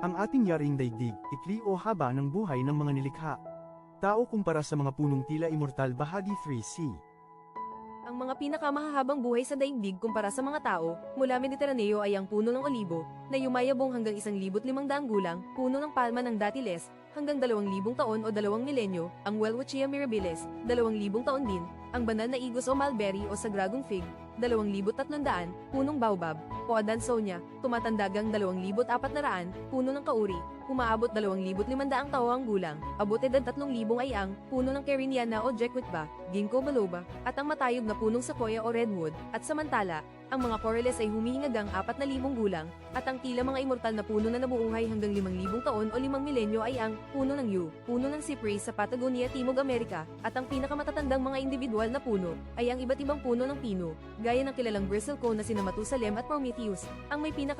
Ang ating yaring daigdig, ikli o haba ng buhay ng mga nilikha. Tao kumpara sa mga punong tila immortal bahagi 3C. Ang mga pinakamahahabang buhay sa daigdig kumpara sa mga tao, mula Mediteraneo ay ang puno ng olibo, na yumayabong hanggang 1,500 gulang, puno ng palma ng datiles, hanggang 2,000 taon o 2 milenyo, ang Welwitschia mirabilis, 2,000 taon din, ang banal na igos o mulberry o sagragong fig, 2,300, punong baobab, o Adansonia, tumatandagang 2,400, puno ng kauri, umaabot 2,500 tao ang gulang, abot edad 3,000 ay ang, puno ng Cariniana o Jequitba, Ginkgo biloba, at ang matayog na punong sequoia o redwood, at samantala, ang mga corales ay humihingagang 4,000 gulang, at ang tila mga immortal na puno na nabuuhay hanggang 5,000 taon o 5 milenyo ay ang puno ng yew, puno ng cypress sa Patagonia, Timog Amerika, at ang pinakamatatandang mga individual na puno ay ang iba't ibang puno ng pino, gaya ng kilalang bristlecone na sina Matusalem at Prometheus, ang may pinaka